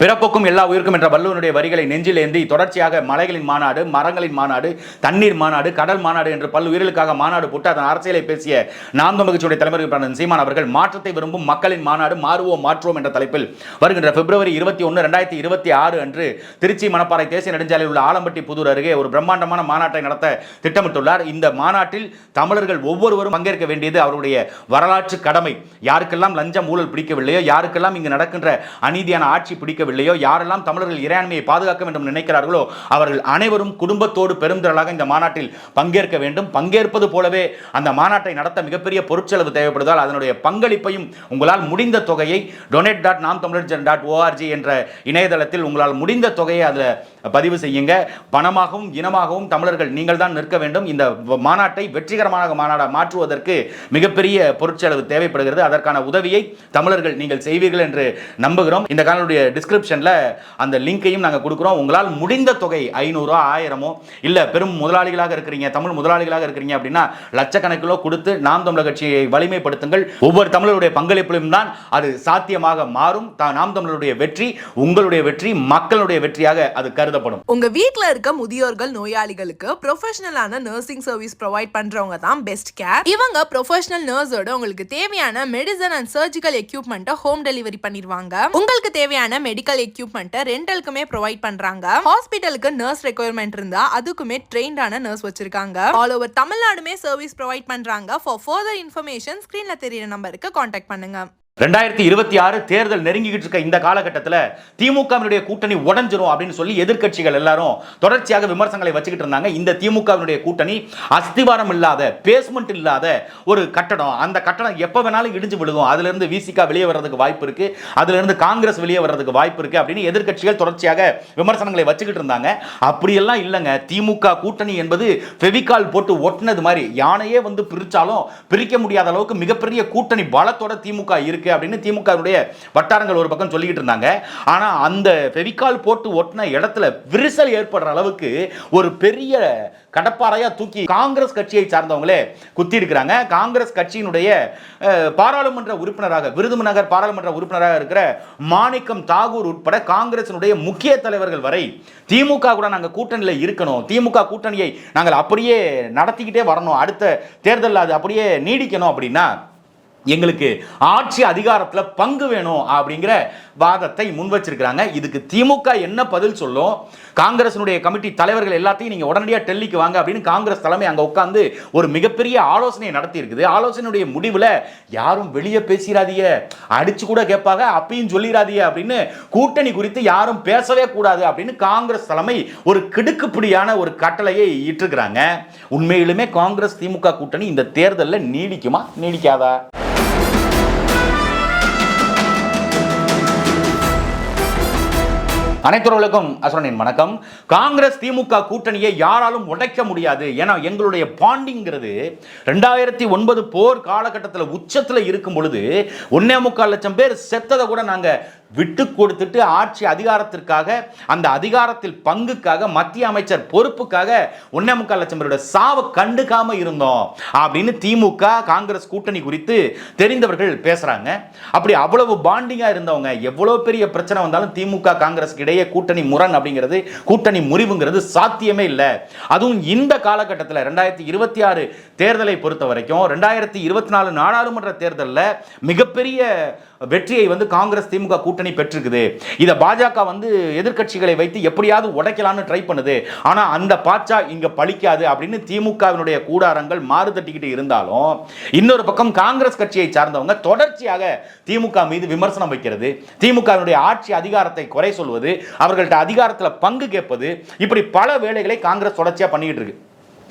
பிறப்புக்கும் எல்லா உயிருக்கும் என்ற வள்ளுவனுடைய வரிகளை நெஞ்சில் ஏந்தி தொடர்ச்சியாக மலைகளின் மாநாடு மரங்களின் மாநாடு தண்ணீர் மாநாடு கடல் மாநாடு என்று பல் உயிர்களுக்காக மாநாடு போட்டு அதன் அரசியலை பேசிய நாம் தமிழ்ச்சியுடைய தலைவர் சீமான் அவர்கள் மாற்றத்தை விரும்பும் மக்களின் மாநாடு மாறுவோம் மாற்றுவோம் என்ற தலைப்பில் வருகின்ற பிப்ரவரி இருபத்தி ஒன்று ரெண்டாயிரத்தி இருபத்தி ஆறு அன்று திருச்சி மணப்பாறை தேசிய நெடுஞ்சாலையில் உள்ள ஆலம்பட்டி புதூர் அருகே ஒரு பிரம்மாண்டமான மாநாட்டை நடத்த திட்டமிட்டுள்ளார். இந்த மாநாட்டில் தமிழர்கள் ஒவ்வொருவரும் பங்கேற்க வேண்டியது அவருடைய வரலாற்று கடமை. யாருக்கெல்லாம் லஞ்சம் ஊழல் பிடிக்கவில்லையோ யாருக்கெல்லாம் இங்கு நடக்கின்ற அநீதியான ஆட்சி பிடிக்க பிடிக்கவில்லையோ யாரெல்லாம் தமிழர்கள் இறையாண்மையை பாதுகாக்க வேண்டும் நினைக்கிறார்களோ அவர்கள் அனைவரும் குடும்பத்தோடு பெருந்திரளாக இந்த மாநாட்டில் பங்கேற்க வேண்டும். பங்கேற்பது போலவே அந்த மாநாட்டை நடத்த மிகப்பெரிய பொருட்செலவு தேவைப்படுவதால் அதனுடைய பங்களிப்பையும் உங்களால் முடிந்த தொகையை டொனேட் டாட் நாம் தமிழர் டாட் ஓஆர்ஜி என்ற இணையதளத்தில் உங்களால் முடிந்த தொகையை அதில் பதிவு செய்யுங்க. பணமாகவும் இனமாகவும் தமிழர்கள் நீங்கள் தான் நிற்க வேண்டும். இந்த மாநாட்டை வெற்றிகரமான மாநாடாக மாற்றுவதற்கு மிகப்பெரிய பொருட்செலவு தேவைப்படுகிறது. அதற்கான உதவியை தமிழர்கள் நீங்கள் செய்வீர்கள் என்று நம்புகிறோம். இந்த காலனுடைய டிஸ்கிரிப்ஷனில் அந்த லிங்கையும் நாங்கள் கொடுக்குறோம். உங்களால் முடிந்த தொகை ஐநூறோ ஆயிரமோ இல்லை பெரும் முதலாளிகளாக இருக்கிறீங்க தமிழ் முதலாளிகளாக இருக்கிறீங்க அப்படின்னா லட்சக்கணக்கிலோ கொடுத்து நாம் தமிழர் கட்சியை வலிமைப்படுத்துங்கள். ஒவ்வொரு தமிழருடைய பங்களிப்பிலும் தான் அது சாத்தியமாக மாறும். நாம் தமிழருடைய வெற்றி உங்களுடைய வெற்றி மக்களுடைய வெற்றியாக அது கருதப்படும் உங்க வீட்ல இருக்க முதியோர்கள் நோயாளிகளுக்கு ப்ரொஃபஷனலான நர்சிங் சர்வீஸ் ப்ரொவைட் பண்றவங்க தான் பெஸ்ட் கேர் இவங்க ப்ரொஃபஷனல் நர்ஸோட உங்களுக்கு தேவையான மெடிசன் அண்ட் சர்ஜிக்கல் எக்யூப்மெண்ட்டை ஹோம் டெலிவரி பண்ணிடுவாங்க. உங்களுக்கு தேவையான மெடிக்கல் எக்யூப்மெண்ட்டை ரெண்டலுக்குமே ப்ரொவைட் பண்றாங்க. ஹாஸ்பிட்டலுக்கு நர்ஸ் ரெக்குயர்மெண்ட் இருந்தா அதுக்குமே ட்ரெயின்டான நர்ஸ் வச்சிருக்காங்க. ஆல் ஓவர் தமிழ்நாடுமே சர்வீஸ் ப்ரொவைட் பண்றாங்க. ஃபார் ஃபர்தர் இன்ஃபர்மேஷன் ஸ்கிரீன்ல தெரியுற நம்பருக்கு காண்டாக்ட் பண்ணுங்க. ரெண்டாயிரத்தி இருபத்தி ஆறு தேர்தல் நெருங்கிக்கிட்டு இருக்க இந்த காலகட்டத்தில் திமுகவினுடைய கூட்டணி உடஞ்சிரும் அப்படின்னு சொல்லி எதிர்க்கட்சிகள் எல்லாரும் தொடர்ச்சியாக விமர்சனங்களை வச்சுக்கிட்டு இருந்தாங்க. இந்த திமுகவினுடைய கூட்டணி அஸ்திவாரம் இல்லாத பேஸ்மெண்ட் இல்லாத ஒரு கட்டடம். அந்த கட்டடம் எப்போ வேணாலும் இடிஞ்சு விழுகும். அதுலேருந்து விசிகா வெளியே வர்றதுக்கு வாய்ப்பு இருக்கு. அதுலேருந்து காங்கிரஸ் வெளியே வர்றதுக்கு வாய்ப்பு இருக்கு அப்படின்னு எதிர்க்கட்சிகள் தொடர்ச்சியாக விமர்சனங்களை வச்சுக்கிட்டு இருந்தாங்க. அப்படியெல்லாம் இல்லைங்க. திமுக கூட்டணி என்பது ஃபெவிகால் போட்டு ஒட்டினது மாதிரி. யானையே வந்து பிரித்தாலும் பிரிக்க முடியாத அளவுக்கு மிகப்பெரிய கூட்டணி பலத்தோட திமுக இருக்கு. அப்படின்னு திமுகவுடைய வட்டாரங்கள் ஒரு பக்கம் சொல்லிக்கிட்டு இருந்தாங்க. ஆனால் அந்த ஃபெவிகால் போட்டு ஒட்டின இடத்துல விரிசல் ஏற்படுற அளவுக்கு ஒரு பெரிய கடப்பாறையாக தூக்கி காங்கிரஸ் கட்சியை சார்ந்தவங்களே குத்தி இருக்கிறாங்க. காங்கிரஸ் கட்சியினுடைய பாராளுமன்ற உறுப்பினராக விருதுநகர் பாராளுமன்ற உறுப்பினராக இருக்கிற மாணிக்கம் தாகூர் உட்பட காங்கிரசினுடைய முக்கிய தலைவர்கள் வரை திமுக கூட நாங்கள் கூட்டணியில் இருக்கணும். திமுக கூட்டணியை நாங்கள் அப்படியே நடத்திக்கிட்டே வரணும். அடுத்த தேர்தலில் அது அப்படியே நீடிக்கணும் அப்படின்னா எங்களுக்கு ஆட்சி அதிகாரத்தில் பங்கு வேணும் அப்படிங்கிற வாதத்தை முன் வச்சிருக்கிறாங்க இதுக்கு திமுக என்ன பதில் சொல்லும்? காங்கிரசினுடைய கமிட்டி தலைவர்கள் எல்லாத்தையும் நீங்கள் உடனடியாக டெல்லிக்கு வாங்க அப்படின்னு காங்கிரஸ் தலைமை அங்கே உட்காந்து ஒரு மிகப்பெரிய ஆலோசனையை நடத்தி இருக்குது ஆலோசனையுடைய முடிவில் யாரும் வெளியே பேசிடாதீங்க அடிச்சு கூட கேட்பாங்க அப்பயும் சொல்லிடாதீங்க அப்படின்னு கூட்டணி குறித்து யாரும் பேசவே கூடாது அப்படின்னு காங்கிரஸ் தலைமை ஒரு கிடுக்குப்பிடியான ஒரு கட்டளையை இட்டிருக்கிறாங்க. உண்மையிலுமே காங்கிரஸ் திமுக கூட்டணி இந்த தேர்தலில் நீடிக்குமா? நீடிக்காதா? அனைத்துறவுகளுக்கும் அசுரனின் வணக்கம். காங்கிரஸ் திமுக கூட்டணியை யாராலும் உடைக்க முடியாது. ஏன்னா எங்களுடைய பாண்டிங்கிறது ரெண்டாயிரத்தி ஒன்பது போர் காலகட்டத்தில் உச்சத்தில் இருக்கும் பொழுது ஒன்னே முக்கால் லட்சம் பேர் செத்ததை கூட நாங்கள் விட்டு கொடுத்துட்டு ஆட்சி அதிகாரத்திற்காக அந்த அதிகாரத்தில் பங்குக்காக மத்திய அமைச்சர் பொறுப்புக்காக ஒன்னே முக்கால் லட்சம் பேரோட சாவை கண்டுக்காம இருந்தோம் அப்படின்னு திமுக காங்கிரஸ் கூட்டணி குறித்து தெரிந்தவர்கள் பேசுறாங்க. அப்படி அவ்வளவு பாண்டிங்கா இருந்தவங்க எவ்வளவு பெரிய பிரச்சனை வந்தாலும் திமுக காங்கிரஸ்க்கு இடையே கூட்டணி முரண் அப்படிங்கிறது கூட்டணி முறிவுங்கிறது சாத்தியமே இல்லை. அதுவும் இந்த காலகட்டத்தில் ரெண்டாயிரத்தி இருபத்தி ஆறு தேர்தலை பொறுத்த வரைக்கும் ரெண்டாயிரத்தி இருபத்தி நாலு நாடாளுமன்ற தேர்தலில் மிகப்பெரிய வெற்றியை வந்து காங்கிரஸ் திமுக கூட்டணி பெற்றிருக்குது. இதை பாஜக வந்து எதிர்க்கட்சிகளை வைத்து எப்படியாவது உடைக்கலாம்னு ட்ரை பண்ணுது. ஆனால் அந்த பாச்சா இங்கே பழிக்காது அப்படின்னு திமுகவினுடைய கூடாரங்கள் மாறு தட்டிக்கிட்டு இருந்தாலும் இன்னொரு பக்கம் காங்கிரஸ் கட்சியை சார்ந்தவங்க தொடர்ச்சியாக திமுக மீது விமர்சனம் வைக்கிறது. திமுகவினுடைய ஆட்சி அதிகாரத்தை குறை சொல்வது அவர்கள்ட்ட அதிகாரத்தில் பங்கு கேட்பது இப்படி பல வேலைகளை காங்கிரஸ் தொடர்ச்சியாக பண்ணிக்கிட்டு இருக்கு.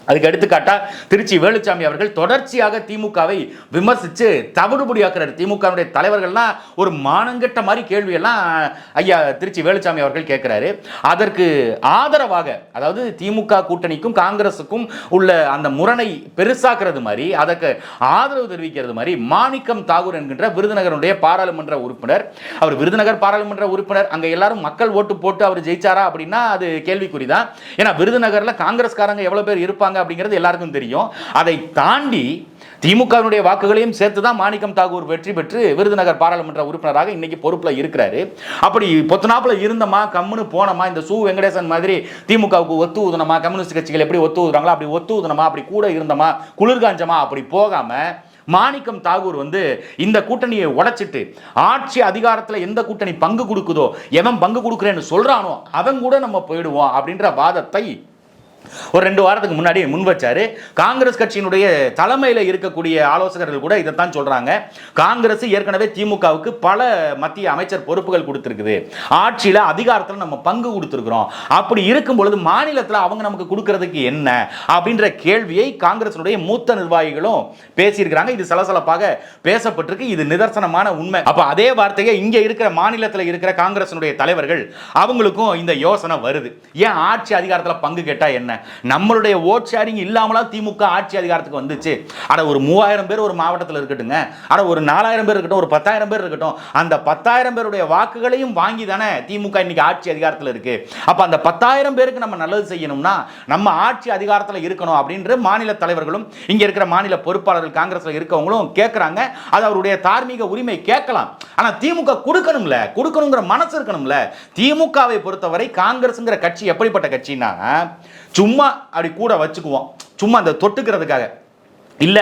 அதுக்கு எடுத்துக்காட்டா திருச்சி வேலுச்சாமி அவர்கள் தொடர்ச்சியாக திமுகவை விமர்சித்து தவிடுபடியாக்குறாரு. திமுகவுடைய தலைவர்கள்லாம் ஒரு மானங்கெட்ட மாதிரி கேள்வியெல்லாம் ஐயா திருச்சி வேலுச்சாமி அவர்கள் கேட்கிறாரு அதற்கு ஆதரவாக அதாவது திமுக கூட்டணிக்கும் காங்கிரஸுக்கும் உள்ள அந்த முரணை பெருசாக்குறது மாதிரி அதற்கு ஆதரவு தெரிவிக்கிறது மாதிரி மாணிக்கம் தாகூர் என்கின்ற விருதுநகருடைய பாராளுமன்ற உறுப்பினர். அவர் விருதுநகர் பாராளுமன்ற உறுப்பினர். அங்கே எல்லாரும் மக்கள் ஓட்டு போட்டு அவர் ஜெயிச்சாரா அப்படின்னா அது கேள்விக்குறி தான் ஏன்னா விருதுநகரில் காங்கிரஸ்காரங்க எவ்வளோ பேர் இருப்பாங்க? இருப்பாங்க அப்படிங்கிறது எல்லாருக்கும் தெரியும். அதை தாண்டி திமுகவினுடைய வாக்குகளையும் சேர்த்து தான் மாணிக்கம் தாகூர் வெற்றி பெற்று விருதுநகர் பாராளுமன்ற உறுப்பினராக இன்னைக்கு பொறுப்புல இருக்கிறாரு. அப்படி பொத்தனாப்புல இருந்தமா கம்முன்னு போனமா இந்த சு வெங்கடேசன் மாதிரி திமுகவுக்கு ஒத்து ஊதுனமா கம்யூனிஸ்ட் கட்சிகள் எப்படி ஒத்து ஊதுறாங்களோ அப்படி ஒத்து ஊதுனமா அப்படி கூட இருந்தமா குளிர்காஞ்சமா அப்படி போகாம மாணிக்கம் தாகூர் வந்து இந்த கூட்டணியை உடைச்சிட்டு ஆட்சி அதிகாரத்தில் எந்த கூட்டணி பங்கு கொடுக்குதோ எவன் பங்கு கொடுக்குறேன்னு சொல்றானோ அவன் கூட நம்ம போயிடுவோம் அப்படின்ற வாதத்தை ஒரு ரெண்டு வாரத்துக்கு முன்னாடி முன் வச்சாரு. காங்கிரஸ் கட்சியினுடைய தலைமையில் இருக்கக்கூடிய ஆலோசகர்கள் கூட இதைத்தான் சொல்றாங்க. காங்கிரஸ் ஏற்கனவே திமுகவுக்கு பல மத்திய அமைச்சர் பொறுப்புகள் கொடுத்துருக்குது. ஆட்சியில் அதிகாரத்தில் நம்ம பங்கு கொடுத்துருக்குறோம். அப்படி இருக்கும் பொழுது மாநிலத்தில் அவங்க நமக்கு கொடுக்கறதுக்கு என்ன? அப்படின்ற கேள்வியை காங்கிரசினுடைய மூத்த நிர்வாகிகளும் பேசியிருக்கிறாங்க. இது சலசலப்பாக பேசப்பட்டிருக்கு. இது நிதர்சனமான உண்மை. அப்போ அதே வார்த்தையை இங்கே இருக்கிற மாநிலத்தில் இருக்கிற காங்கிரசினுடைய தலைவர்கள் அவங்களுக்கும் இந்த யோசனை வருது. ஏன் ஆட்சி அதிகாரத்தில் பங்கு கேட்டால் என்ன? நம்மளுடைய ஓட் ஷேரிங் இல்லாமலா திமுக ஆட்சி அதிகாரத்துக்கு வந்துச்சு. அட ஒரு மூவாயிரம் பேர் ஒரு மாவட்டத்தில் இருக்கட்டுங்க. அட ஒரு நாலாயிரம் பேர் இருக்கட்டும் ஒரு பத்தாயிரம் பேர் இருக்கட்டும் அந்த பத்தாயிரம் பேருடைய வாக்குகளையும் வாங்கி தானே திமுக இன்னைக்கு ஆட்சி அதிகாரத்தில் இருக்கு. அப்ப அந்த பத்தாயிரம் பேருக்கு நம்ம நல்லது செய்யணும்னா நம்ம ஆட்சி அதிகாரத்தில் இருக்கணும் அப்படின்ற மாநில தலைவர்களும் இங்க இருக்கிற மாநில பொறுப்பாளர்கள் காங்கிரஸ்ல இருக்கவங்களும் கேட்கறாங்க அது அவருடைய தார்மீக உரிமை கேட்கலாம். ஆனா திமுக கொடுக்கணும்ல கொடுக்கணுங்கிற மனசு இருக்கணும்ல. திமுகவை பொறுத்தவரை காங்கிரஸ்ங்கிற கட்சி எப்படிப்பட்ட கட்சின்னா சும்மா அப்படி கூட வச்சுக்குவோம். சும்மா அந்த தொட்டுக்கிறதுக்காக. இல்ல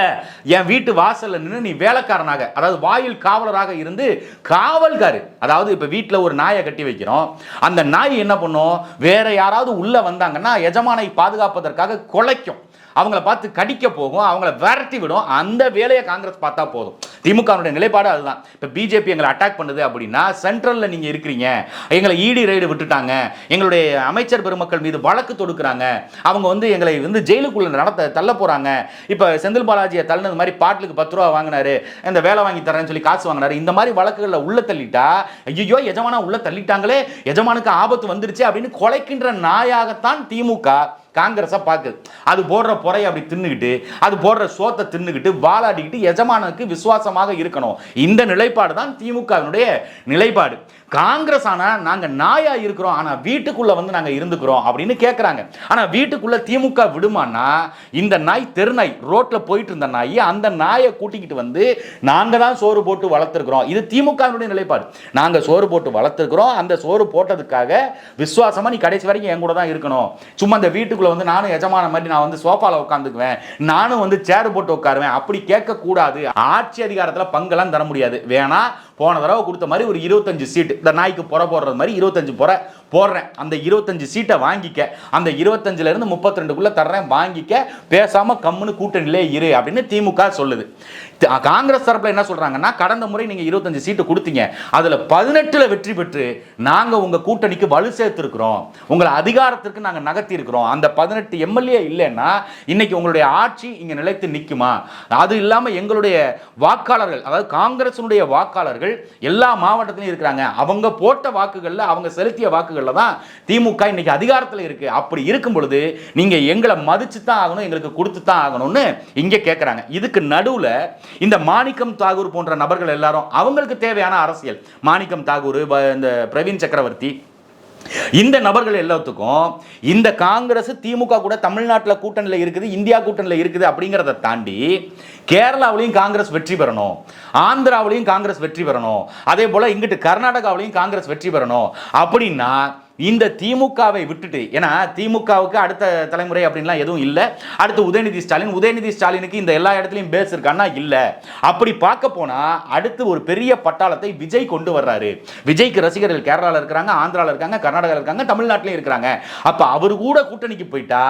என் வீட்டு வாசல்ல நின்று நீ வேலைக்காரனாக அதாவது வாயில் காவலராக இருந்து காவல்காரு அதாவது இப்போ வீட்டில் ஒரு நாயை கட்டி வைக்கிறோம். அந்த நாய் என்ன பண்ணும்? வேற யாராவது உள்ள வந்தாங்கன்னா எஜமானை பாதுகாப்பதற்காக குலைக்கும். அவங்கள பார்த்து கடிக்க போகும் அவங்கள விரட்டி விடும். அந்த வேலையை காங்கிரஸ் பார்த்தா போதும். திமுகவுடைய நிலைப்பாடு அதுதான். இப்போ பிஜேபி எங்களை அட்டாக் பண்ணுது அப்படின்னா சென்ட்ரலில் நீங்கள் இருக்கிறீங்க. எங்களை இடி ரைடு விட்டுட்டாங்க. எங்களுடைய அமைச்சர் பெருமக்கள் மீது வழக்கு தொடுக்கிறாங்க. அவங்க வந்து எங்களை வந்து ஜெயிலுக்குள்ள நடத்த தள்ள போகிறாங்க இப்போ செந்தில் பாலாஜியை தள்ளினது மாதிரி பாட்டிலுக்கு பத்து ரூபா வாங்கினாரு இந்த வேலை வாங்கி தரேன்னு சொல்லி காசு வாங்கினாரு. இந்த மாதிரி வழக்குகளில் உள்ள தள்ளிட்டா ஐயோ எஜமானா உள்ள தள்ளிட்டாங்களே எஜமானுக்கு ஆபத்து வந்துருச்சு அப்படின்னு கொலைக்கின்ற நாயாகத்தான் திமுக காங்கிரஸை பார்க்குது அது போடுற பொறையை அப்படி தின்னுக்கிட்டு அது போடுற சோத்தை தின்னுக்கிட்டு வாலாடிக்கிட்டு எஜமானுக்கு விசுவாசமாக இருக்கணும். இந்த நிலைப்பாடு தான் திமுகவினுடைய நிலைப்பாடு. காங்கிரஸ் ஆனால் நாங்கள் நாயாக இருக்கிறோம் ஆனால் வீட்டுக்குள்ளே வந்து நாங்கள் இருந்துக்கிறோம் அப்படின்னு கேட்குறாங்க ஆனால் வீட்டுக்குள்ளே திமுக விடுமான்னா இந்த நாய் தெருநாய் ரோட்டில் போயிட்டு இருந்த நாய் அந்த நாயை கூட்டிக்கிட்டு வந்து நாங்கள் தான் சோறு போட்டு வளர்த்துருக்குறோம். இது திமுகவினுடைய நிலைப்பாடு. நாங்கள் சோறு போட்டு வளர்த்துருக்குறோம் அந்த சோறு போட்டதுக்காக விசுவாசமாக நீ கடைசி வரைக்கும் என் கூட தான் இருக்கணும். சும்மா அந்த வீட்டுக்குள்ள வந்து நானும் எஜமான மாதிரி நான் வந்து சோஃபால உட்காந்துக்குவேன். நானும் வந்து சேர் போட்டு உட்காருவேன். அப்படி கேட்க கூடாது ஆட்சி அதிகாரத்தில் பங்கெல்லாம் தர முடியாது. வேணா போன தடவை கொடுத்த மாதிரி ஒரு இருபத்தஞ்சு சீட்டு இந்த நாய்க்கு புற போடுறது மாதிரி இருபத்தஞ்சு புற போடுறேன். அந்த இருபத்தஞ்சு சீட்டை வாங்கிக்க. அந்த இருபத்தஞ்சுல இருந்து முப்பத்தி ரெண்டுக்குள்ள தர்றேன். வாங்கிக்க. பேசாம கம்முன்னு கூட்டணியிலே இரு அப்படின்னு திமுக சொல்லுது. காங்கிரஸ் தரப்புல என்ன சொல்றாங்கன்னா கடந்த முறை நீங்க இருபத்தஞ்சு சீட்டு கொடுத்தீங்க. அதுல பதினெட்டுல வெற்றி பெற்று நாங்க உங்க கூட்டணிக்கு வலு சேர்த்திருக்கிறோம். உங்களை அதிகாரத்திற்கு நாங்க நகர்த்தி இருக்கிறோம் அந்த பதினெட்டு எம்எல்ஏ இல்லைன்னா இன்னைக்கு உங்களுடைய ஆட்சி இங்க நிலைத்து நிக்குமா? அது இல்லாம எங்களுடைய வாக்காளர்கள் அதாவது காங்கிரசினுடைய வாக்காளர்கள் எல்லா மாவட்டத்திலும் இருக்கிறாங்க. அவங்க போட்ட வாக்குகள்ல அவங்க செலுத்திய வாக்குகள் வாக்குகள்ல தான் திமுக இன்னைக்கு அதிகாரத்தில் இருக்கு. அப்படி இருக்கும் பொழுது நீங்க எங்களை மதிச்சு தான் ஆகணும் எங்களுக்கு கொடுத்து தான் ஆகணும்னு இங்க கேட்கறாங்க இதுக்கு நடுவுல இந்த மாணிக்கம் தாகூர் போன்ற நபர்கள் எல்லாரும் அவங்களுக்கு தேவையான அரசியல். மாணிக்கம் தாகூர் இந்த பிரவீன் சக்கரவர்த்தி இந்த நபர்கள் எல்லாத்துக்கும் இந்த காங்கிரஸ் திமுக கூட தமிழ்நாட்டில் கூட்டணியில் இருக்குது இந்தியா கூட்டணியில் இருக்குது அப்படிங்கிறத தாண்டி கேரளாவிலையும் காங்கிரஸ் வெற்றி பெறணும் ஆந்திராவிலையும் காங்கிரஸ் வெற்றி பெறணும் அதே போல் இங்கிட்டு கர்நாடகாவிலையும் காங்கிரஸ் வெற்றி பெறணும் அப்படின்னா இந்த திமுகவை விட்டுட்டு ஏன்னா திமுகவுக்கு அடுத்த தலைமுறை அப்படின்லாம் எதுவும் இல்லை. அடுத்து உதயநிதி ஸ்டாலின் உதயநிதி ஸ்டாலினுக்கு இந்த எல்லா இடத்துலையும் பேஸ் இருக்கான்னா இல்லை. அப்படி பார்க்க போனால் அடுத்து ஒரு பெரிய பட்டாளத்தை விஜய் கொண்டு வர்றாரு. விஜய்க்கு ரசிகர்கள் கேரளாவில் இருக்கிறாங்க ஆந்திராவில் இருக்காங்க கர்நாடகாவில் இருக்காங்க தமிழ்நாட்டிலையும் இருக்கிறாங்க. அப்போ அவர் கூட கூட்டணிக்கு போயிட்டா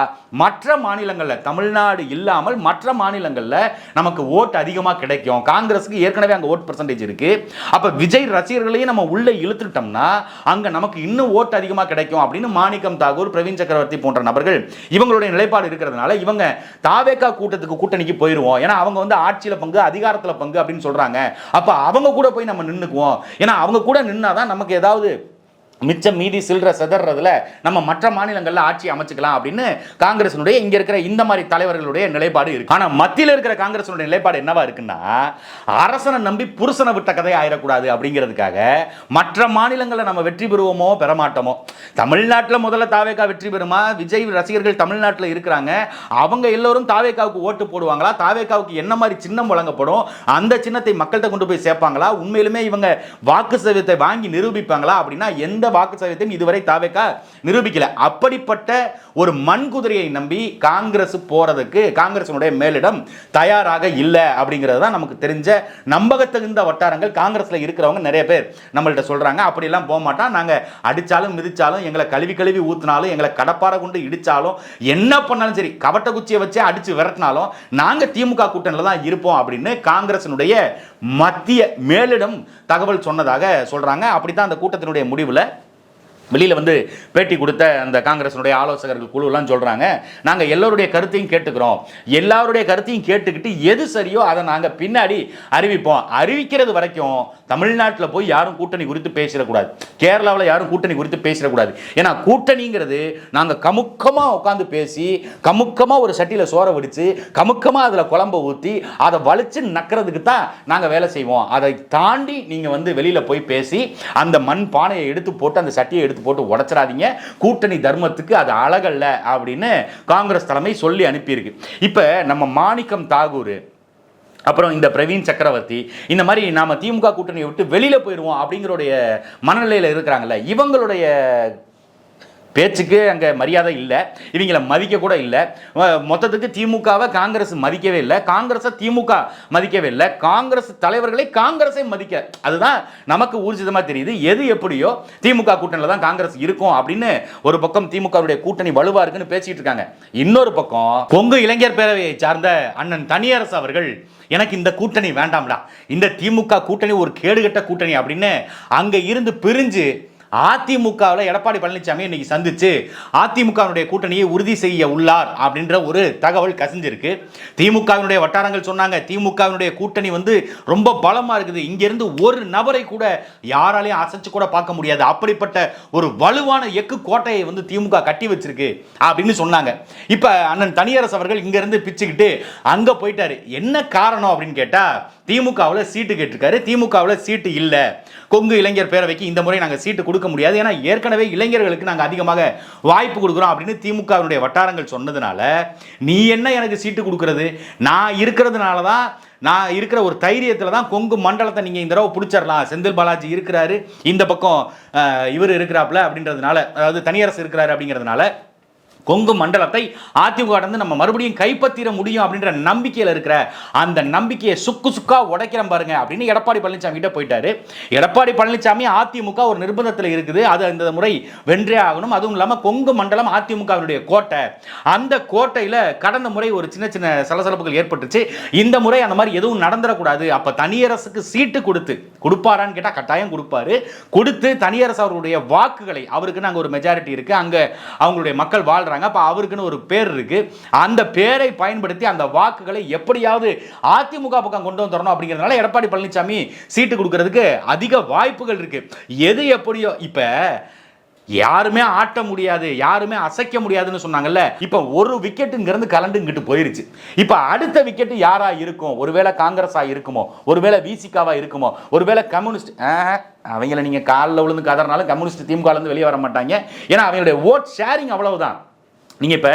மற்ற மாநிலங்களில் தமிழ்நாடு இல்லாமல் மற்ற மாநிலங்களில் நமக்கு ஓட்டு அதிகமாக கிடைக்கும். காங்கிரஸுக்கு ஏற்கனவே அங்கே ஓட் பர்சன்டேஜ் இருக்குது அப்போ விஜய் ரசிகர்களையும் நம்ம உள்ளே இழுத்துட்டோம்னா அங்கே நமக்கு இன்னும் ஓட்டு அதிகமாக கிடைக்கும் அப்படின்னு மாணிக்கம் தாகூர் பிரவீன் சக்கரவர்த்தி போன்ற நபர்கள் இவங்களுடைய நிலைப்பாடு இருக்கிறதுனால இவங்க தாவேக்கா கூட்டத்துக்கு கூட்டணிக்கு போயிடுவோம் ஏன்னா அவங்க வந்து ஆட்சியில் பங்கு அதிகாரத்தில் பங்கு அப்படின்னு சொல்றாங்க. அப்போ அவங்க கூட போய் நம்ம நின்றுக்குவோம் ஏன்னா அவங்க கூட நின்னாதான் நமக்கு ஏதாவது மிச்சம் மீதி சில்லற செதறதுல நம்ம மற்ற மாநிலங்கள்ல ஆட்சி அமைச்சுக்கலாம் அப்படின்னு காங்கிரசினுடைய இங்க இருக்கிற இந்த மாதிரி தலைவர்களுடைய நிலைப்பாடு இருக்கு. ஆனா மத்தியில் இருக்கிற காங்கிரசினுடைய நிலைப்பாடு என்னவா இருக்குன்னா அரசனை நம்பி புருஷனை விட்ட கதை ஆயிடக்கூடாது அப்படிங்கிறதுக்காக மற்ற மாநிலங்களில் நம்ம வெற்றி பெறுவோமோ பெறமாட்டோமோ? தமிழ்நாட்டில் முதல்ல தாவேக்கா வெற்றி பெறுமா? விஜய் ரசிகர்கள் தமிழ்நாட்டில் இருக்கிறாங்க. அவங்க எல்லோரும் தாவேக்காவுக்கு ஓட்டு போடுவாங்களா? தாவேக்காவுக்கு என்ன மாதிரி சின்னம் வழங்கப்படும்? அந்த சின்னத்தை மக்கள்கிட்ட கொண்டு போய் சேர்ப்பாங்களா? உண்மையிலுமே இவங்க வாக்கு சதவீதத்தை வாங்கி நிரூபிப்பாங்களா? அப்படின்னா எந்த வாக்கு சதவீதத்தையும் இதுவரை தாவேக்கா நிரூபிக்கல. அப்படிப்பட்ட ஒரு மண் குதிரையை நம்பி காங்கிரஸ் போறதுக்கு காங்கிரசினுடைய மேலிடம் தயாராக இல்லை அப்படிங்கிறது தான் நமக்கு தெரிஞ்ச நம்பகத்தகுந்த வட்டாரங்கள். காங்கிரஸ்ல இருக்கிறவங்க நிறைய பேர் நம்மள்கிட்ட சொல்றாங்க. அப்படியெல்லாம் போக மாட்டோம் நாங்கள் அடித்தாலும் மிதிச்சாலும் எங்களை கழுவி கழுவி ஊத்தினாலும் எங்களை கடப்பாறை கொண்டு இடித்தாலும் என்ன பண்ணாலும் சரி கவட்ட குச்சியை வச்சே அடிச்சு விரட்டினாலும் நாங்கள் திமுக கூட்டணியில் தான் இருப்போம் அப்படின்னு காங்கிரசினுடைய மத்திய மேலிடம் தகவல் சொன்னதாக சொல்றாங்க. அப்படித்தான் அந்த கூட்டத்தினுடைய முடிவில் வெளியில் வந்து பேட்டி கொடுத்த அந்த காங்கிரஸினுடைய ஆலோசகர்கள் குழுலாம் சொல்கிறாங்க நாங்கள் எல்லோருடைய கருத்தையும் கேட்டுக்கிறோம். எல்லாருடைய கருத்தையும் கேட்டுக்கிட்டு எது சரியோ அதை நாங்கள் பின்னாடி அறிவிப்போம். அறிவிக்கிறது வரைக்கும் தமிழ்நாட்டில் போய் யாரும் கூட்டணி குறித்து பேசிடக்கூடாது. கேரளாவில் யாரும் கூட்டணி குறித்து பேசிடக்கூடாது. ஏன்னா கூட்டணிங்கிறது நாங்கள் கமுக்கமாக உட்காந்து பேசி கமுக்கமாக ஒரு சட்டியில் சோற வடித்து கமுக்கமாக அதில் குழம்ப ஊற்றி அதை வலிச்சு நக்கிறதுக்கு தான் நாங்கள் வேலை செய்வோம். அதை தாண்டி நீங்கள் வந்து வெளியில் போய் பேசி அந்த மண் பானையை எடுத்து போட்டு அந்த சட்டியை எடுத்து போட்டு உடச்சிடாதீங்க. கூட்டணி தர்மத்துக்கு அது அழகல்ல அப்படின்னு காங்கிரஸ் தலைமை சொல்லி அனுப்பியிருக்கு. இப்போ நம்ம மாணிக்கம் தாகூர் அப்புறம் இந்த பிரவீன் சக்கரவர்த்தி இந்த மாதிரி நாம திமுக கூட்டணியை விட்டு வெளியில போயிடுவோம் அப்படிங்கிறோடைய மனநிலையில் இருக்கிறாங்கல்ல இவங்களுடைய பேச்சுக்கு அங்கே மரியாதை இல்லை. இவங்களை மதிக்க கூட இல்லை. மொத்தத்துக்கு திமுகவை காங்கிரஸ் மதிக்கவே இல்லை. காங்கிரஸை திமுக மதிக்கவே இல்லை. காங்கிரஸ் தலைவர்களை காங்கிரஸை மதிக்க. அதுதான் நமக்கு ஊர்ஜிதமாக தெரியுது. எது எப்படியோ திமுக கூட்டணியில் தான் காங்கிரஸ் இருக்கும் அப்படின்னு ஒரு பக்கம் திமுகவுடைய கூட்டணி வலுவாக இருக்குன்னு பேசிட்டு இருக்காங்க. இன்னொரு பக்கம் கொங்கு இளைஞர் பேரவையை சார்ந்த அண்ணன் தனியரசு அவர்கள் எனக்கு இந்த கூட்டணி வேண்டாம்டா. இந்த திமுக கூட்டணி ஒரு கேடுகட்ட கூட்டணி அப்படின்னு அங்கே இருந்து பிரிஞ்சு அதிமுகவில் எடப்பாடி பழனிசாமி இன்னைக்கு சந்திச்சு அதிமுகவினுடைய கூட்டணியை உறுதி செய்ய உள்ளார் அப்படின்ற ஒரு தகவல் கசிஞ்சிருக்கு. திமுகவினுடைய வட்டாரங்கள் சொன்னாங்க திமுகவினுடைய கூட்டணி வந்து ரொம்ப பலமாக இருக்குது. இங்கிருந்து ஒரு நபரை கூட யாராலையும் அசைச்சு கூட பார்க்க முடியாது. அப்படிப்பட்ட ஒரு வலுவான எக்கு கோட்டையை வந்து திமுக கட்டி வச்சிருக்கு அப்படின்னு சொன்னாங்க. இப்போ அண்ணன் தனியரசு அவர்கள் இங்கிருந்து பிச்சுக்கிட்டு அங்கே போயிட்டாரு. என்ன காரணம் அப்படின்னு கேட்டால் திமுகவில் சீட்டு கேட்டிருக்காரு. திமுகவில் சீட்டு இல்லை. கொங்கு இளைஞர் பேரவைக்கு இந்த முறை நாங்கள் சீட்டு கொடுக்க முடியாது. ஏன்னா ஏற்கனவே இளைஞர்களுக்கு நாங்கள் அதிகமாக வாய்ப்பு கொடுக்குறோம் அப்படின்னு திமுகவினுடைய வட்டாரங்கள் சொன்னதுனால நீ என்ன எனக்கு சீட்டு கொடுக்கறது? நான் இருக்கிறதுனால தான் நான் இருக்கிற ஒரு தைரியத்தில் தான் கொங்கு மண்டலத்தை நீங்கள் இந்த தடவை பிடிச்சிடலாம். செந்தில் பாலாஜி இருக்கிறாரு இந்த பக்கம் இவர் இருக்கிறாப்புல அப்படின்றதுனால அதாவது தனியரசு இருக்கிறாரு அப்படிங்கிறதுனால கொங்கு மண்டலத்தை அதிமுக இருந்து நம்ம மறுபடியும் கைப்பற்றிட முடியும் அப்படின்ற நம்பிக்கையில் இருக்கிற அந்த நம்பிக்கையை சுக்கு சுக்கா உடைக்கிறோம் பாருங்க அப்படின்னு எடப்பாடி பழனிசாமி கிட்ட போயிட்டாரு. எடப்பாடி பழனிசாமி அதிமுக ஒரு நிர்பந்தத்தில் இருக்குது. அது இந்த முறை வென்றே ஆகணும். அதுவும் இல்லாமல் கொங்கு மண்டலம் அதிமுகவினுடைய கோட்டை. அந்த கோட்டையில் கடந்த முறை ஒரு சின்ன சின்ன சலசலப்புகள் ஏற்பட்டுச்சு. இந்த முறை அந்த மாதிரி எதுவும் நடந்துடக்கூடாது. அப்போ தனியரசுக்கு சீட்டு கொடுத்து கொடுப்பாரான்னு கேட்டால் கட்டாயம் கொடுப்பாரு. கொடுத்து தனியரசு அவருடைய வாக்குகளை அவருக்கு நாங்கள் ஒரு மெஜாரிட்டி இருக்கு. அங்கே அவங்களுடைய மக்கள் வாழ்றாங்க அப்போ அவருக்குன்னு ஒரு பேர் இருக்குது அந்த பேரை பயன்படுத்தி அந்த வாக்குகளை எப்படியாவது அதிமுக பக்கம் கொண்டு வந்துடணும் அப்படிங்கிறதுனால எடப்பாடி பழனிசாமி சீட்டு கொடுக்கறதுக்கு அதிக வாய்ப்புகள் இருக்குது எது எப்படியோ இப்போ யாருமே ஆட்ட முடியாது யாருமே அசைக்க முடியாதுன்னு சொன்னாங்கல்ல. இப்போ ஒரு விக்கெட்டுங்கிறது இங்கிருந்து கலண்டு இங்கிட்டு போயிருச்சு. இப்போ அடுத்த விக்கெட்டு யாரா இருக்கும்? ஒருவேளை காங்கிரஸாக இருக்குமோ? ஒருவேளை விசிகாவா இருக்குமோ? ஒருவேளை கம்யூனிஸ்ட் அவங்கள நீங்கள் காலில் விழுந்து கதறனாலும் கம்யூனிஸ்ட் திமுகலேருந்து வெளியே வர மாட்டாங்க. ஏன்னா அவங்களுடைய ஓட் ஷேரிங் அவ்வளவுதான். நீங்கள் இப்போ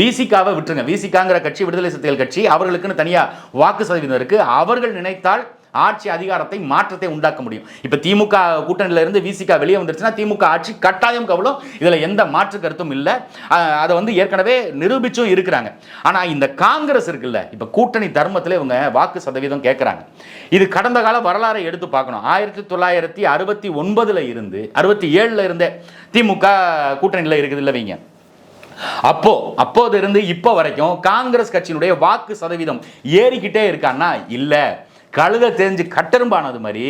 விசிகாவை விட்டுருங்க. விசிகாங்கிற கட்சி விடுதலை சிறுத்தைகள் கட்சி அவர்களுக்குன்னு தனியாக வாக்கு சதவீதம் இருக்குது அவர்கள் நினைத்தால் ஆட்சி அதிகாரத்தை மாற்றத்தை உண்டாக்க முடியும். இப்போ திமுக கூட்டணியிலிருந்து விசிகா வெளியே வந்துருச்சுன்னா திமுக ஆட்சி கட்டாயம் கவலும் இதில் எந்த மாற்று கருத்தும் இல்லை. அதை வந்து ஏற்கனவே நிரூபிச்சும் இருக்கிறாங்க. ஆனால் இந்த காங்கிரஸ் இருக்குல்ல இப்போ கூட்டணி தர்மத்தில் இவங்க வாக்கு சதவீதம் கேட்குறாங்க இது கடந்த கால வரலாறை எடுத்து பார்க்கணும். ஆயிரத்தி தொள்ளாயிரத்தி அறுபத்தி ஒன்பதில் இருந்து அறுபத்தி ஏழில் இருந்தே திமுக கூட்டணியில் இருக்குது இல்லை வைங்க. அப்போ அப்போது இருந்து இப்போ வரைக்கும் காங்கிரஸ் கட்சியினுடைய வாக்கு சதவீதம் ஏறிக்கிட்டே இருக்கான்னா? இல்ல. கழுத தெரிஞ்சு கட்டெரும்பானது மாதிரி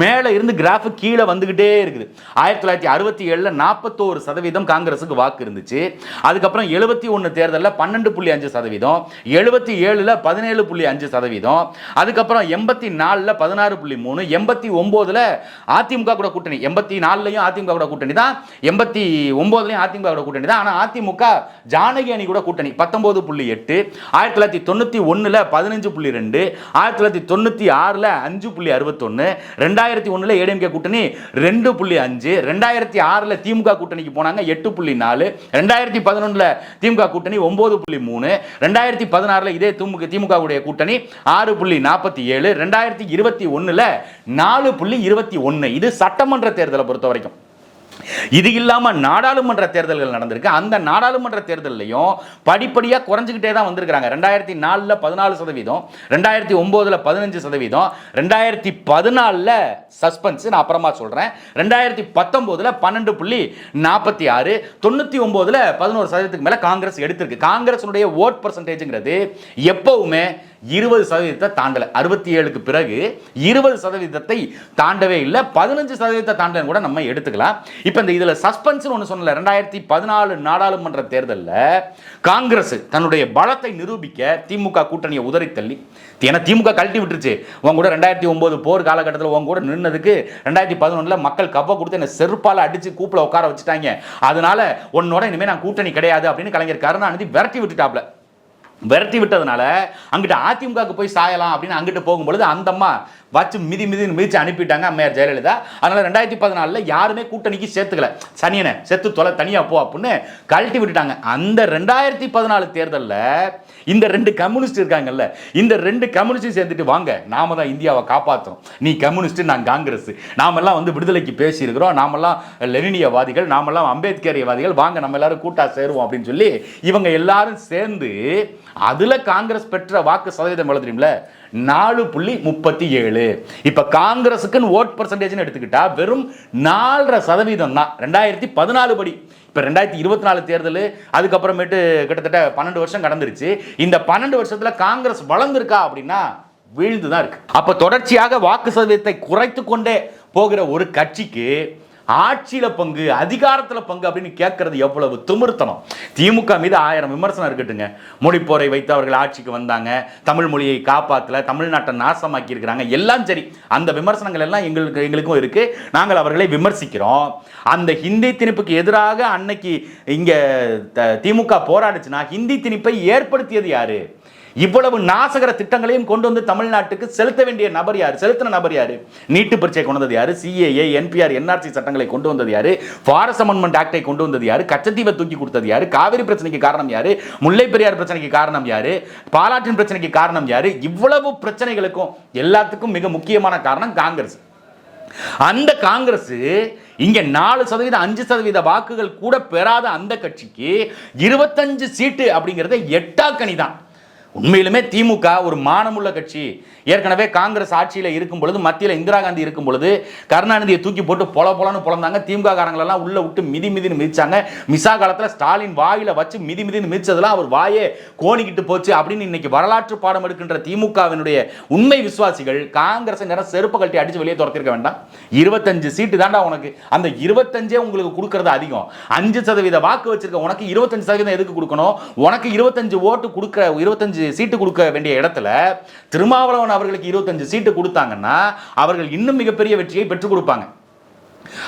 மேலே இருந்து கிராஃபு கீழே வந்துக்கிட்டே இருக்குது. ஆயிரத்தி தொள்ளாயிரத்தி அறுபத்தி ஏழில் நாற்பத்தோரு சதவீதம் காங்கிரஸுக்கு வாக்கு இருந்துச்சு. அதுக்கப்புறம் எழுபத்தி ஒன்று தேர்தலில் பன்னெண்டு புள்ளி அஞ்சு சதவீதம் எழுபத்தி ஏழில் பதினேழு புள்ளி அஞ்சு சதவீதம் அதுக்கப்புறம் எண்பத்தி நாலில் பதினாறு புள்ளி மூணு எண்பத்தி ஒம்போதில் அதிமுக கூட கூட்டணி. எண்பத்தி நாலுலையும் அதிமுக கூட கூட்டணி தான் எண்பத்தி ஒம்போதுலையும் அதிமுக கூட கூட்டணி தான். ஆனால் அதிமுக ஜானகி அணி கூட கூட்டணி பத்தொம்போது புள்ளி எட்டு ஆயிரத்தி தொள்ளாயிரத்தி தொண்ணூற்றி ஒன்றில் பதினஞ்சு புள்ளி ரெண்டு ஆயிரத்தி தொள்ளாயிரத்தி தொண்ணூற்றி ஆறில் அஞ்சு புள்ளி அறுபத்தொன்று ரெண்டாயிரத்தி ஒன்றில் ஏடிஎம்கே கூட்டணி ரெண்டு புள்ளி அஞ்சு ரெண்டாயிரத்தி ஆறில் திமுக கூட்டணிக்கு போனாங்க எட்டு புள்ளி நாலு ரெண்டாயிரத்தி பதினொன்றில் திமுக கூட்டணி ஒம்பது புள்ளி மூணு ரெண்டாயிரத்தி பதினாறில் இதே திமுக திமுக உடைய கூட்டணி ஆறு புள்ளி நாற்பத்தி ஏழு ரெண்டாயிரத்தி இருபத்தி ஒன்றில் நாலு புள்ளி இருபத்தி ஒன்று இது சட்டமன்ற தேர்தலை பொறுத்த வரைக்கும் இது இல்லாமல் நாடாளுமன்ற தேர்தல்கள் நடந்திருக்கு. அந்த நாடாளுமன்ற தேர்தலையும் படிப்படியாக குறைஞ்சிக்கிட்டே தான் வந்திருக்கிறாங்க. ரெண்டாயிரத்தி நாலில் பதினாலு சதவீதம் ரெண்டாயிரத்தி ஒம்போதில் பதினஞ்சு சதவீதம் ரெண்டாயிரத்தி பதினாலில் சஸ்பென்ஸ் நான் அப்புறமா சொல்கிறேன் ரெண்டாயிரத்தி பத்தொம்போதில் பன்னெண்டு புள்ளி நாற்பத்தி ஆறு தொண்ணூற்றி ஒம்போதில் பதினோரு சதவீதத்துக்கு மேலே காங்கிரஸ் எடுத்திருக்கு. காங்கிரஸினுடைய ஓட் பர்சன்டேஜுங்கிறது எப்போவுமே இருபது சதவீதத்தை தாண்டலை. அறுபத்தி ஏழுக்கு பிறகு இருபது சதவீதத்தை தாண்டவே இல்லை. பதினஞ்சு சதவீதத்தை தாண்டன்னு கூட நம்ம எடுத்துக்கலாம். இப்போ இந்த இதில் சஸ்பென்ஸ்னு ஒன்று சொன்னல ரெண்டாயிரத்தி பதினாலு நாடாளுமன்ற தேர்தலில் காங்கிரஸ் தன்னுடைய பலத்தை நிரூபிக்க திமுக கூட்டணியை உதறி தள்ளி. ஏன்னா திமுக கழட்டி விட்டுருச்சு. உங்க கூட ரெண்டாயிரத்தி ஒம்பது போர் காலகட்டத்தில் உங்க கூட நின்னதுக்கு ரெண்டாயிரத்தி பதினொன்றில் மக்கள் கப்ப கொடுத்து என்னை செருப்பால் அடித்து கூப்பில் உட்கார வச்சுட்டாங்க. அதனால உன்னோட இனிமேல் நான் கூட்டணி கிடையாது அப்படின்னு கலைஞர் கருணாநிதி விரட்டி விட்டுட்டாப்ல. விரட்டி விட்டதுனால அங்கிட்ட அதிமுகவுக்கு போய் சாயலாம் அப்படின்னு அங்கிட்ட போகும்பொழுது அந்த அம்மா வச்சு மிதி மிதி மிதிச்சு அனுப்பிட்டாங்க அம்மையார் ஜெயலலிதா. அதனால ரெண்டாயிரத்தி பதினாலில் யாருமே கூட்டணிக்கு சேர்த்துக்கல. சனியனை செத்து தொலை தனியாக போ அப்படின்னு கழட்டி விட்டுட்டாங்க. அந்த ரெண்டாயிரத்தி பதினாலு தேர்தலில் இந்த ரெண்டு கம்யூனிஸ்ட் இருக்காங்கல்ல இந்த ரெண்டு கம்யூனிஸ்டும் சேர்ந்துட்டு வாங்க நாம தான் இந்தியாவை காப்பாற்றும் நீ கம்யூனிஸ்ட் நான் காங்கிரஸ். நாமெல்லாம் வந்து விடுதலைக்கு பேசியிருக்கிறோம். நாமெல்லாம் லெனினியவாதிகள் நாமெல்லாம் அம்பேத்கரியவாதிகள். வாங்க நம்ம எல்லாரும் கூட்டா சேருவோம் அப்படின்னு சொல்லி இவங்க எல்லாரும் சேர்ந்து அதில் காங்கிரஸ் பெற்ற வாக்கு சதவீதம் எவ்வளவு தெரியுமில? நாலு புள்ளி முப்பத்தி ஏழு. இப்ப காங்கிரஸுக்குன்னு ஓட் பர்சன்டேஜ்னு எடுத்துக்கிட்டா வெறும் நாலரை சதவீதம் தான். ரெண்டாயிரத்தி பதினாலு படி. இப்போ ரெண்டாயிரத்தி இருபத்தி நாலு தேர்தல் அதுக்கப்புறமேட்டு கிட்டத்தட்ட பன்னெண்டு வருஷம் கடந்துருச்சு. இந்த பன்னெண்டு வருஷத்துல காங்கிரஸ் வளர்ந்துருக்கா அப்படின்னா வீழ்ந்து தான் இருக்கு. அப்ப தொடர்ச்சியாக வாக்கு சதவீதத்தை குறைத்து கொண்டே போகிற ஒரு கட்சிக்கு ஆட்சியில் பங்கு அதிகாரத்தில் பங்கு அப்படின்னு கேட்கறது எவ்வளவு திமிர்த்தனம். திமுக மீது ஆயிரம் விமர்சனம் இருக்கட்டுங்க. மொழிப்போரை வைத்து அவர்கள் ஆட்சிக்கு வந்தாங்க. தமிழ் மொழியை காப்பாற்றல தமிழ்நாட்டை நாசமாக்கி இருக்கிறாங்க. எல்லாம் சரி. அந்த விமர்சனங்கள் எல்லாம் எங்களுக்கு எங்களுக்கும் இருக்கு. நாங்கள் அவர்களை விமர்சிக்கிறோம். அந்த ஹிந்தி திணிப்புக்கு எதிராக அன்னைக்கு இங்கே த- திமுக போராடுச்சுன்னா ஹிந்தி திணிப்பை ஏற்படுத்தியது யாரு? இவ்வளவு நாசகர திட்டங்களையும் கொண்டு வந்து தமிழ்நாட்டுக்கு செலுத்த வேண்டிய நபர் யார்? செலுத்தின நபர் யாரு? நீட்டு பரீட்சை கொண்டு வந்தது யாரு சிஏஏ என்பிஆர் என்ஆர்சி சட்டங்களை கொண்டு வந்தது யாரு? ஃபாரஸ்ட் அமெண்ட்மெண்ட் ஆக்டை கொண்டு வந்தது யாரு? கச்சத்தீவை தூக்கி கொடுத்தது யாரு? காவிரி பிரச்சனைக்கு காரணம் யாரு? முல்லை பெரியார் பிரச்சனைக்கு காரணம் யாரு? பாலாற்றின் பிரச்சனைக்கு காரணம் யாரு? இவ்வளவு பிரச்சனைகளுக்கும் எல்லாத்துக்கும் மிக முக்கியமான காரணம் காங்கிரஸ். அந்த காங்கிரஸ் இங்க நாலு சதவீதம் அஞ்சு சதவீத வாக்குகள் கூட பெறாத அந்த கட்சிக்கு இருபத்தஞ்சு சீட்டு அப்படிங்கிறது எட்டாக்கணி தான் உண்மையிலுமே திமுக ஒரு மானமுள்ள கட்சி. ஏற்கனவே காங்கிரஸ் ஆட்சியில் இருக்கும் பொழுது மத்தியில் இந்திரா காந்தி இருக்கும் பொழுது கருணாநிதியை தூக்கி போட்டு பொல பொலன்னு பொழந்தாங்க திமுக காரங்களெல்லாம் உள்ள விட்டு மிதி மிதின்னு மிதிச்சாங்க. மிசா காலத்தில் ஸ்டாலின் வாயில வச்சு மிதி மிதின்னு மிதிச்சதெல்லாம் அவர் வாயே கோணிக்கிட்டு போச்சு அப்படின்னு இன்னைக்கு வரலாற்று பாடம் எடுக்கின்ற திமுகவினுடைய உண்மை விசுவாசிகள் காங்கிரஸ் நேரம் செருப்பு கழட்டி அடிச்சு வெளியே துரத்திருக்க வேண்டாம். இருபத்தஞ்சு சீட்டு தாண்டா உனக்கு. அந்த இருபத்தஞ்சே உங்களுக்கு கொடுக்கறது அதிகம். அஞ்சு சதவீத வாக்கு வச்சிருக்க உனக்கு இருபத்தஞ்சு சதவீதம் எதுக்கு கொடுக்கணும்? உனக்கு இருபத்தஞ்சு ஓட்டு கொடுக்குற இருபத்தஞ்சு சீட்டு கொடுக்க வேண்டிய இடத்துல திருமாவளவன் அவர்களுக்கு இருபத்தஞ்சு சீட்டு கொடுத்தாங்கன்னா அவர்கள் இன்னும் மிகப்பெரிய வெற்றியை பெற்றுக் கொடுப்பாங்க.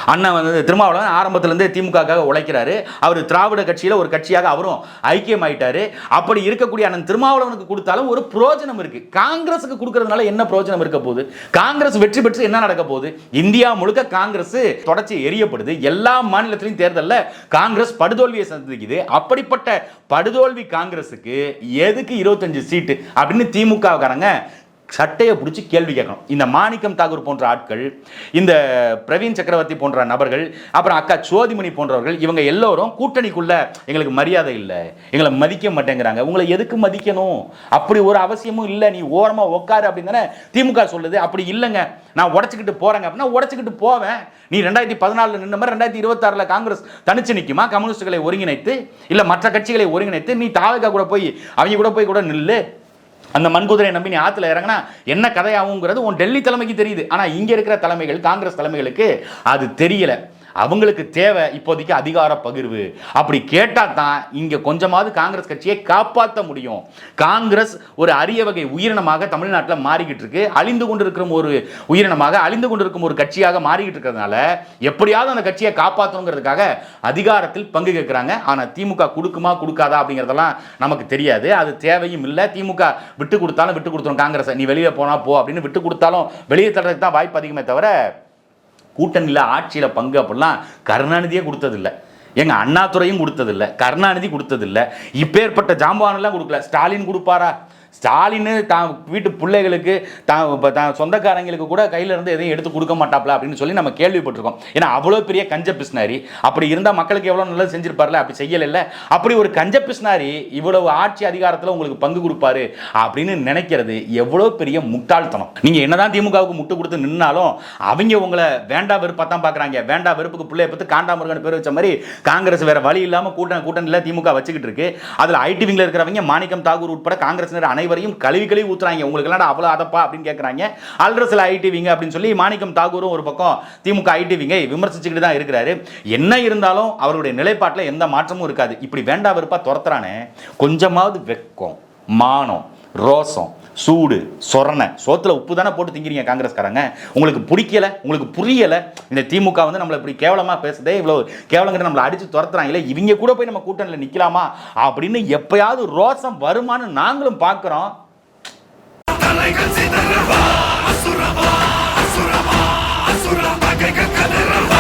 அண்ணன் வந்து திருமாவளவன் ஆரம்பத்திலேருந்தே திமுகக்காக உழைக்கிறாரு. அவர் திராவிட கட்சியில் ஒரு கட்சியாக அவரும் ஐக்கியமாயிட்டாரு. அப்படி இருக்கக்கூடிய அண்ணன் திருமாவளவனுக்கு கொடுத்தாலும் ஒரு புரோஜனம் இருக்கு. காங்கிரஸுக்கு கொடுக்கறதுனால என்ன புரோஜனம் இருக்க போகுது? காங்கிரஸ் வெற்றி பெற்று என்ன நடக்க போகுது? இந்தியா முழுக்க காங்கிரஸ் தொடர்ச்சி எரியப்படுது. எல்லா மாநிலத்திலையும் தேர்தலில் காங்கிரஸ் படுதோல்வியை சந்திக்குது. அப்படிப்பட்ட படுதோல்வி காங்கிரஸுக்கு எதுக்கு இருபத்தஞ்சு சீட்டு? அப்படின்னு திமுகக்காரங்க சட்டையை பிடிச்சி கேள்வி கேட்கணும். இந்த மாணிக்கம் தாகூர் போன்ற ஆட்கள் இந்த பிரவீன் சக்கரவர்த்தி போன்ற நபர்கள் அப்புறம் அக்கா சோதிமணி போன்றவர்கள் இவங்க எல்லோரும் கூட்டணிக்குள்ள எங்களுக்கு மரியாதை இல்லை. எங்களை மதிக்க மாட்டேங்கிறாங்க. உங்களை எதுக்கு மதிக்கணும்? அப்படி ஒரு அவசியமும் இல்லை. நீ ஓரமாக உட்காரு அப்படின்னு தானே திமுக சொல்லுது. அப்படி இல்லைங்க. நான் உடச்சிக்கிட்டு போறேங்க. அப்படின்னா உடச்சிக்கிட்டு போவேன். நீ ரெண்டாயிரத்தி பதினாலில் நின்ற மாதிரி ரெண்டாயிரத்தி இருபத்தாறில் காங்கிரஸ் தனிச்சு நிற்குமா கம்யூனிஸ்டுகளை ஒருங்கிணைத்து இல்லை மற்ற கட்சிகளை ஒருங்கிணைத்து நீ தாலுகா கூட போய் அவங்க கூட போய் கூட நில்லு. அந்த மண்குதிரையை நம்பி நீ ஆற்றுல இறங்கினா என்ன கதையாகுங்கிறது உன் டெல்லி தலைமைக்கு தெரியுது. ஆனால் இங்கே இருக்கிற தலைமைகள் காங்கிரஸ் தலைமைகளுக்கு அது தெரியலை. அவங்களுக்கு தேவை இப்போதைக்கு அதிகார பகிர்வு. அப்படி கேட்டால் தான் இங்கே கொஞ்சமாவது காங்கிரஸ் கட்சியை காப்பாற்ற முடியும். காங்கிரஸ் ஒரு அரிய வகை உயிரினமாக தமிழ்நாட்டில் மாறிக்கிட்டு இருக்கு. அழிந்து கொண்டிருக்கிற ஒரு உயிரினமாக அழிந்து கொண்டிருக்கும் ஒரு கட்சியாக மாறிக்கிட்டு இருக்கிறதுனால எப்படியாவது அந்த கட்சியை காப்பாற்றணுங்கிறதுக்காக அதிகாரத்தில் பங்கு கேட்குறாங்க. ஆனால் திமுக கொடுக்குமா கொடுக்காதா அப்படிங்கிறதெல்லாம் நமக்கு தெரியாது. அது தேவையும் இல்லை. திமுக விட்டு கொடுத்தாலும் விட்டு கொடுத்துரும் காங்கிரஸ். நீ வெளியே போனா போ அப்படின்னு விட்டு கொடுத்தாலும் வெளியே தள்ளுறதுக்கு தான் வாய்ப்பு அதிகமே தவிர கூட்டணியில் ஆட்சியில் பங்கு அப்படிலாம் கருணாநிதியே கொடுத்ததில்ல. எங்கள் அண்ணாதுறையும் கொடுத்ததில்ல. கருணாநிதி கொடுத்ததில்ல. இப்பேற்பட்ட ஜாம்பவானெல்லாம் கொடுக்கல. ஸ்டாலின் கொடுப்பாரா? ஸ்டாலின் தான் வீட்டு பிள்ளைகளுக்கு தான் இப்போ தான் சொந்தக்காரங்களுக்கு கூட கையில இருந்து எதையும் எடுத்து கொடுக்க மாட்டாப்ல அப்படின்னு சொல்லி நம்ம கேள்விப்பட்டிருக்கோம். ஏன்னா அவ்வளோ பெரிய கஞ்ச பிஸ்னாரி அப்படி இருந்தால் மக்களுக்கு எவ்வளோ நல்லது செஞ்சிருப்பார்ல? அப்படி செய்யலைல்ல? அப்படி ஒரு கஞ்ச பிஸ்னாரி இவ்வளவு ஆட்சி அதிகாரத்தில் உங்களுக்கு பங்கு கொடுப்பாரு அப்படின்னு நினைக்கிறது எவ்வளோ பெரிய முட்டாள்தனம். நீங்கள் என்னதான் திமுகவுக்கு முட்டு கொடுத்து நின்னாலும் அவங்க உங்களை வேண்டா வெறுப்பாக தான் பார்க்குறாங்க வேண்டா வெறுப்புக்கு பிள்ளைய பார்த்து காண்டாமுருகன் பேர் வச்ச மாதிரி காங்கிரஸ் வேற வழி இல்லாமல் கூட்டணி கூட்டணியில் திமுக வச்சுக்கிட்டு இருக்கு. அதில் ஐடிவிங்கில் இருக்கிறவங்க மாணிக்கம் தாகூர் உட்பட காங்கிரஸ் அனைவரையும் கழுவி கழுவி ஊத்துறாங்க. உங்களுக்கு எல்லாம் அவ்வளோ அதப்பா அப்படின்னு கேட்குறாங்க அல்ட்ரஸில் ஐடி விங்க அப்படின்னு சொல்லி மாணிக்கம் தாகூரும் ஒரு பக்கம் திமுக ஐடி விங்கை விமர்சிச்சுக்கிட்டு தான் இருக்கிறாரு. என்ன இருந்தாலும் அவருடைய நிலைப்பாட்டில் எந்த மாற்றமும் இருக்காது. இப்படி வேண்டா வெறுப்பா துரத்துறானே. கொஞ்சமாவது வெக்கம் மானம் ரோசம் சூடு சொரணை சோத்தில் உப்பு தானே போட்டு திங்கிறீங்க காங்கிரஸ்காரங்க உங்களுக்கு பிடிக்கல உங்களுக்கு புரியலை இந்த திமுக வந்து நம்மளை இப்படி கேவலமாக பேசுதே இவ்வளோ கேவலங்கிட்ட நம்மளை அடித்து துரத்துறாங்களே இவங்க கூட போய் நம்ம கூட்டணியில் நிற்கலாமா அப்படின்னு எப்பயாவது ரோசம் வருமானு நாங்களும் பார்க்குறோம் தலைகள் சிதறவா அசுரவா அசுரவா